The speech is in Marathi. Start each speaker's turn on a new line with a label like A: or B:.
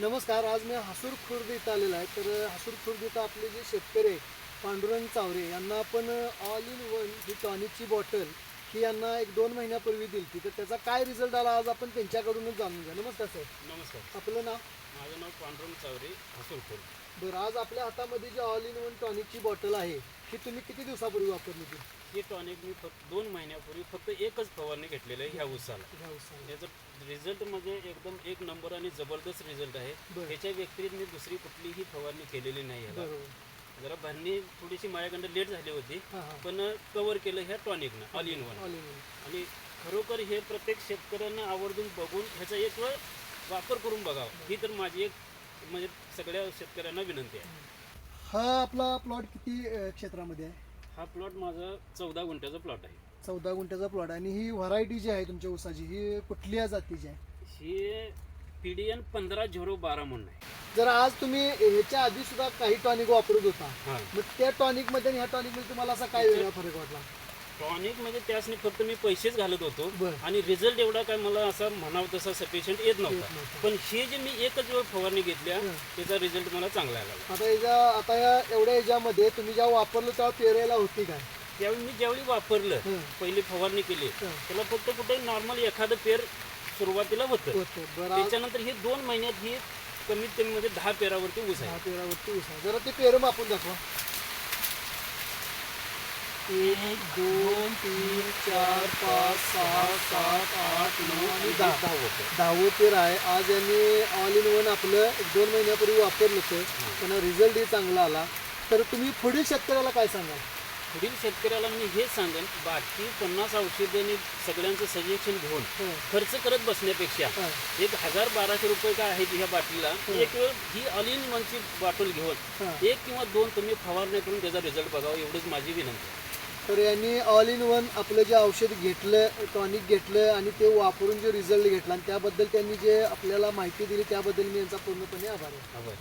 A: नमस्कार आज मी हसूर खुर्द इथं आलेलो आहे. तर हसूर खुर्द इथं आपले जे शेतकरी आहेत पांडुरंग चावरे यांना आपण ऑल इन वन ही टॉनिकची बॉटल ही यांना एक दोन महिन्यापूर्वी दिली तर त्याचा काय रिझल्ट आला आज आपण त्यांच्याकडूनच जाणून घ्या नमस्कार साहेब
B: नमस्कार.
A: आपलं नाव?
B: माझं नाव पांडुरंग चावरे हसूरपूर
A: बरं आज आपल्या हातामध्ये जी ऑल इन वन टॉनिकची बॉटल आहे ही तुम्ही किती दिवसापूर्वी वापरली होती?
B: हे टॉनिक मी फक्त दोन महिन्यापूर्वी फक्त एकच फवारणी घेतलेलं आहे ह्या उसाला
A: ह्या उसाला.
B: याचा रिझल्ट म्हणजे एकदम एक नंबर आणि जबरदस्त रिझल्ट आहे.
A: बरं.
B: ह्याच्या व्यतिरिक्त मी दुसरी कुठलीही फवारणी केलेली नाही
A: बरोबर.
B: जरा भरणी थोडीशी माझ्याकडं लेट झाली होती
A: हां हां.
B: पण कव्हर केलं ह्या टॉनिकनं all in one
A: all in one
B: आणि खरोखर हे प्रत्येक शेतकऱ्यांना आवर्जून बघून ह्याचा एक वेळ वापर करून बघावा. ही तर माझी एक म्हणजे सगळ्या शेतकऱ्यांना विनंती आहे.
A: हा आपला प्लॉट किती अं, क्षेत्रामध्ये आहे?
B: हा प्लॉट माझा चौदा गुंठ्याचा प्लॉट आहे.
A: चौदा गुंठ्याचा प्लॉट आणि ही व्हरायटी जी आहे तुमच्या ऊसाची ही कुठल्या जातीची आहे?
B: ही पी डी एन पंधरा झिरो बारा म्हणून आहे.
A: जर आज तुम्ही ह्याच्या आधी सुद्धा काही टॉनिक वापरत होता
B: हां.
A: मग त्या टॉनिकमध्ये आणि ह्या टॉनिकमध्ये तुम्हाला असा काय वेगळा फरक वाटला?
B: टॉनिक म्हणजे त्यासनी फक्त मी पैसेच घालत होतो
A: बरं.
B: आणि रिझल्ट एवढा काय मला असा म्हणावं तसा सफिशियंट येत नव्हता
A: नव्हता.
B: पण हे जे मी एकच वेळ फवारणी घेतल्या
A: हं.
B: त्याचा रिझल्ट मला चांगला आला
A: आता याच्या आता या एवढ्या ह्याच्यामध्ये तुम्ही जेव्हा वापरलं तेव्हा पेरायला होती काय
B: त्यावेळी मी ज्यावेळी वापरलं
A: हं.
B: पहिली फवारणी केली
A: हं.
B: त्याला फक्त कुठे नॉर्मल एखादं पेर सुरुवातीला होतं
A: होतं बरं आज
B: त्याच्यानंतर हे दोन महिन्यात ही कमीत कमी म्हणजे दहा पेरावरती ऊस
A: दहा पेरावरती ऊस आहे जरा ते पेरं मापून दाखवा एक दोन तीन चार पाच सहा सात आठ नऊ आणि दहा. दहावं पेर आहे आज यांनी ऑल इन वन आपलं एक दोन महिन्यापूर्वी वापरलं होतं त्यांना रिझल्टही चांगला आला. तर तुम्ही पुढील शेतकऱ्याला काय सांगाल?
B: पुढील शेतकऱ्याला मी हेच सांगेन बाकी पन्नास औषधांनी सगळ्यांचं सजेशन घेऊन खर्च करत बसण्यापेक्षा. एक हजार बाराशे रुपये काय आहेत ह्या बाटलीला एक वेळ ही ऑल इन वनची बॉटल घेऊन. एक किंवा दोन तुम्ही फवारणी करून त्याचा रिझल्ट बघावा एवढीच माझी विनंती आहे.
A: तर यांनी ऑल इन वन आपलं जे औषध घेतलं टॉनिक घेतलं आणि ते वापरून जे रिझल्ट घेतला. आणि त्याबद्दल त्यांनी जे आपल्याला माहिती दिली त्याबद्दल मी यांचा पूर्णपणे आभार आहे.
B: आभार